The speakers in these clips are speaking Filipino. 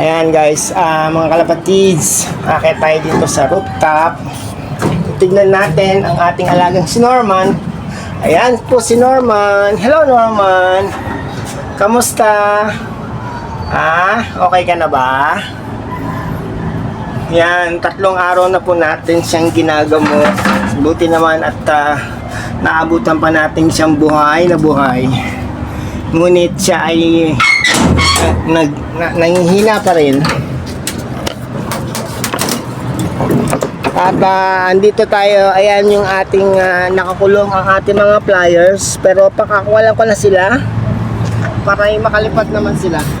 Ayan guys, ah, mga kalapatids, akit tayo dito sa rooftop. Tignan natin ang ating alagang si Norman. Ayan po si Norman. Hello Norman. Kamusta? Ah, okay ka na ba? Yan, tatlong araw na po natin siyang ginagamot. Buti naman at ah, naabutan pa natin siyang buhay na buhay. Ngunit siya ay nag, na, nangihina pa rin. At ah, andito tayo, ayan yung ating ah, nakakulong ang ating mga pliers. Pero pakakuwalan ko na sila para makalipad naman sila.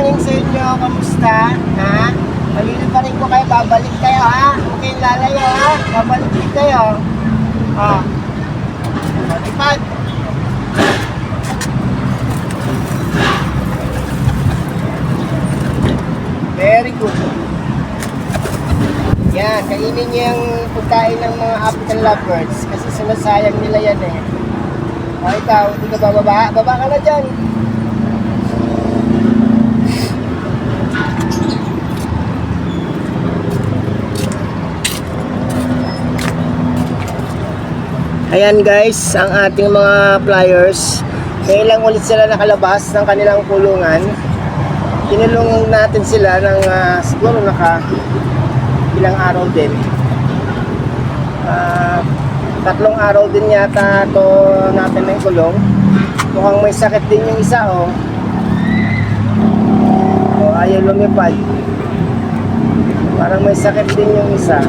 Morning sa inyo. Kamusta? Ha? Malino pa rin ko kayo. Babalik kayo, ha? Huwag kayong lalayo, ha? Babalik din kayo. Ah. Malipad. Very good. Yan, kainin niyo yung pagkain ng mga African lovebirds kasi sinasayang nila yan eh. O ikaw, hindi ka bababa? Baba ka na dyan. Ayan guys, ang ating mga flyers. Ngayon lang ulit sila nakalabas ng kanilang kulungan. Kinulong natin sila ng ah, siguro naka ilang araw din. Ah, tatlong araw din yata to natin na kulong. Mukhang may sakit din yung isa oh. Oh, ayaw lumipad. Parang may sakit din yung isa.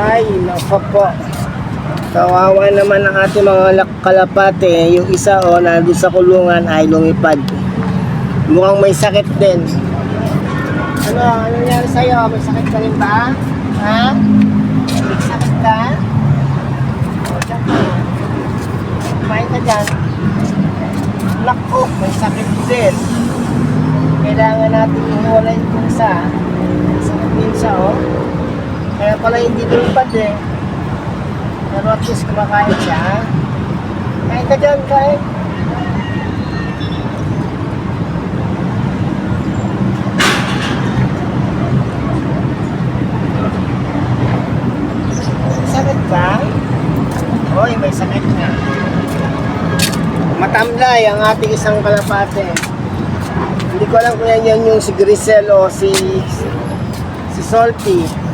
Ay, nako po. Kawawa naman ang ating mga kalapate. Yung isa o, oh, nandun sa kulungan ay lumipad. Mukhang may sakit din. Ano, ano nangyari sa'yo? May sakit ka rin ba? Ha? May sakit ka? Kumain ka dyan. Lako, may sakit din. Kailangan natin iwalay yung isa. May sakit din siya, oh. Kaya pala hindi lumipad eh. Pero at least kumakain siya. Kain ka dyan, kain. Sakit ba? Hoy, may sakit na. Matamlay ang ating isang kalapate. Hindi ko alam kung yan, yung si Grisel o si si Salty.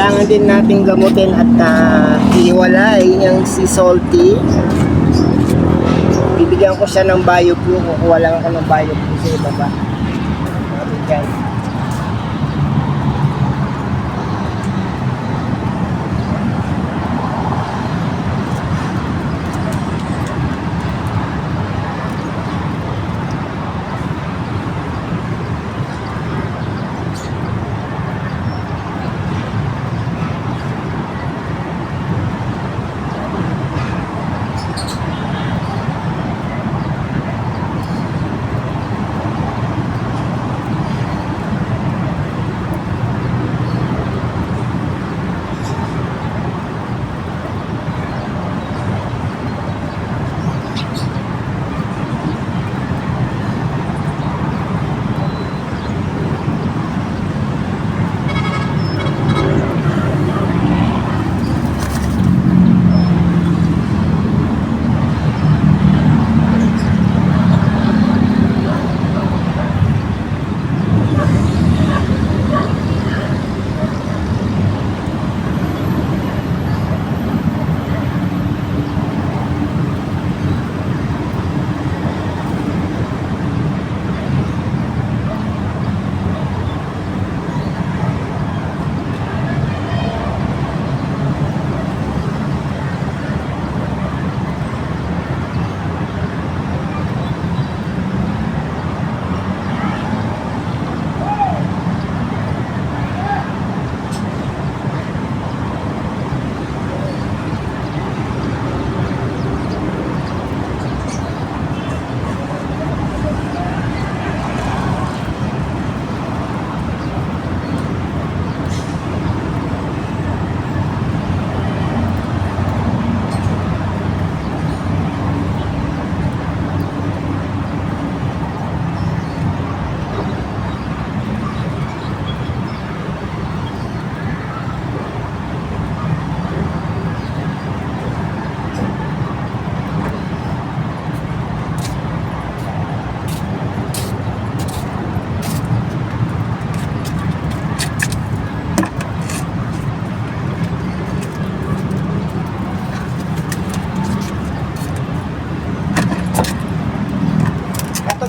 Kailangan din nating gamutin at uh, iwalay yung si Salty. Bibigyan ko siya ng BioFlu, kukuha lang ako ng BioFlu sa ibaba. Okay.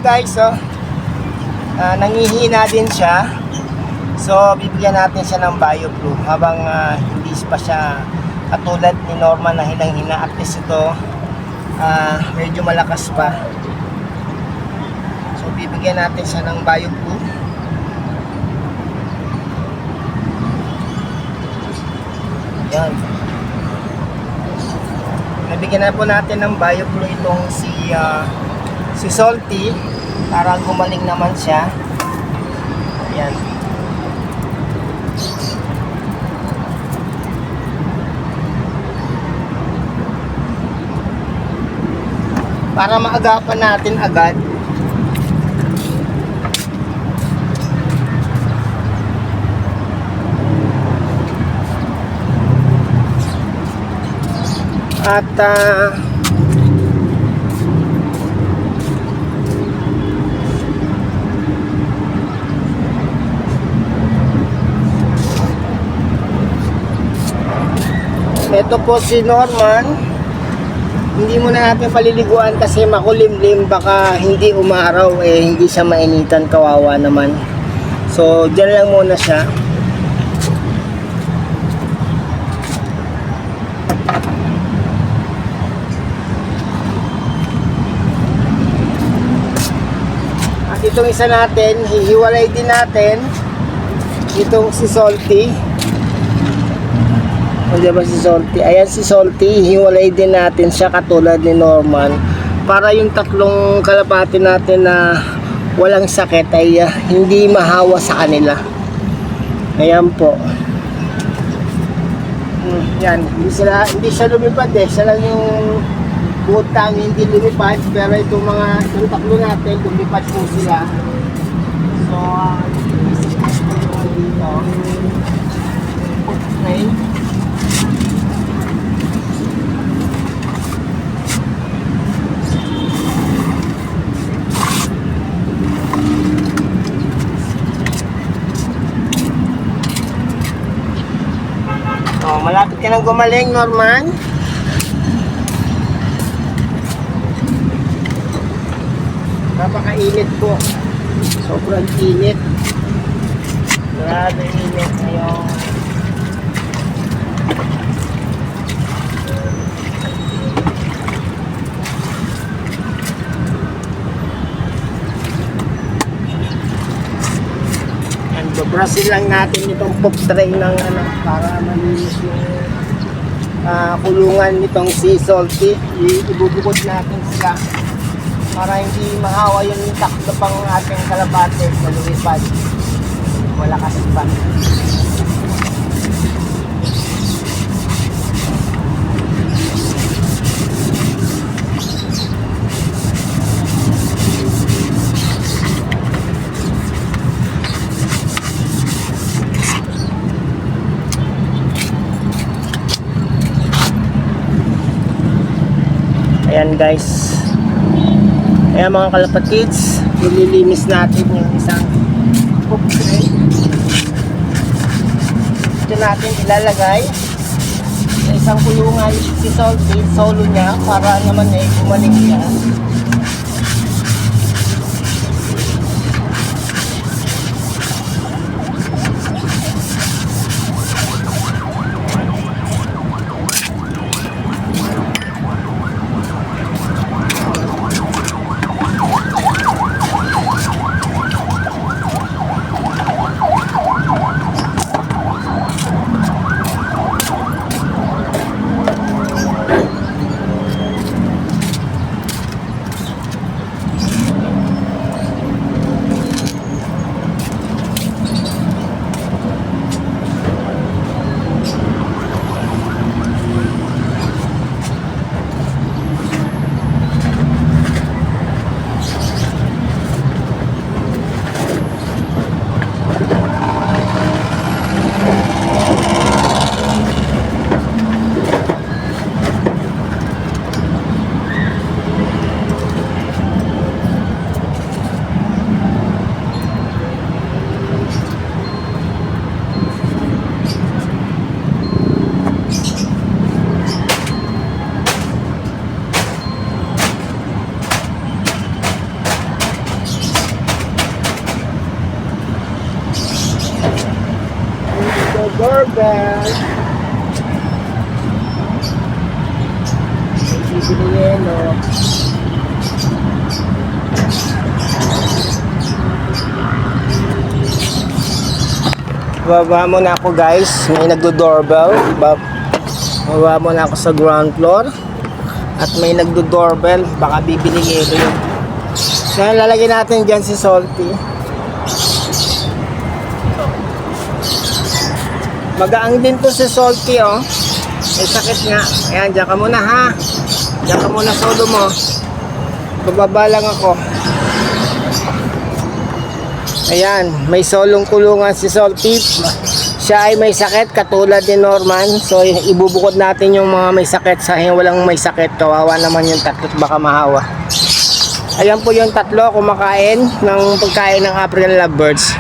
Guys, oh. Ah, nangihina din siya. So, bibigyan natin siya ng BioPlue habang ah, hindi pa siya katulad ni Norman na hinang-hina. At least ito, ah, medyo malakas pa. So, bibigyan natin siya ng BioPlue. Yan. Nabigyan na po natin ng BioPlue itong si ah, si Salty para gumaling naman siya. Yan. Para maagapan natin agad. At ah, ito po si Norman. Hindi mo na natin paliliguan kasi makulimlim baka hindi umaraw eh hindi siya mainitan kawawa naman. So dyan lang muna siya. At itong isa natin, hihiwalay din natin itong si Salty. O diba si Salty? Ayan si Salty, hiwalay din natin siya katulad ni Norman. Para yung tatlong kalapati natin na walang sakit ay ah, hindi mahawa sa kanila. Ayan po. Hmm, yan, hindi sila hindi siya lumipad eh. Siya lang yung butang hindi lumipad pero itong mga itong tatlo natin lumipad po sila. So, uh, dito. Okay. Oh, malapit ka nang gumaling, Norman. Napakainit po. Sobrang init. Grabe init ngayon. Babrasin lang natin itong pop tray ng ano, para malinis yung ah, kulungan nitong si Salty. Ibubukod natin sila para hindi mahawa yung takto pang ating kalabate sa lumipad. Malakas pa. Guys. Ayan mga kalapatids, nililinis natin yung isang cook tray. Ito natin ilalagay sa isang kulungan si Salty, solo niya para naman eh gumaling siya. May bibili yelo. Baba muna ako guys. May nagdo-doorbell. Bab- Baba muna ako sa ground floor. At may nagdo-doorbell. Baka bibili yelo yun. So, yan, lalagyan natin dyan si Salty. Magaang din to si Salty, oh. May sakit nga. Ayan, dyan ka muna, ha. Dyan ka muna solo mo. Bababa lang ako. Ayan, may solong kulungan si Salty. Siya ay may sakit katulad ni Norman. So, ibubukod natin yung mga may sakit sa walang may sakit. Kawawa naman yung tatlo't baka mahawa. Ayan po yung tatlo kumakain ng pagkain ng African lovebirds.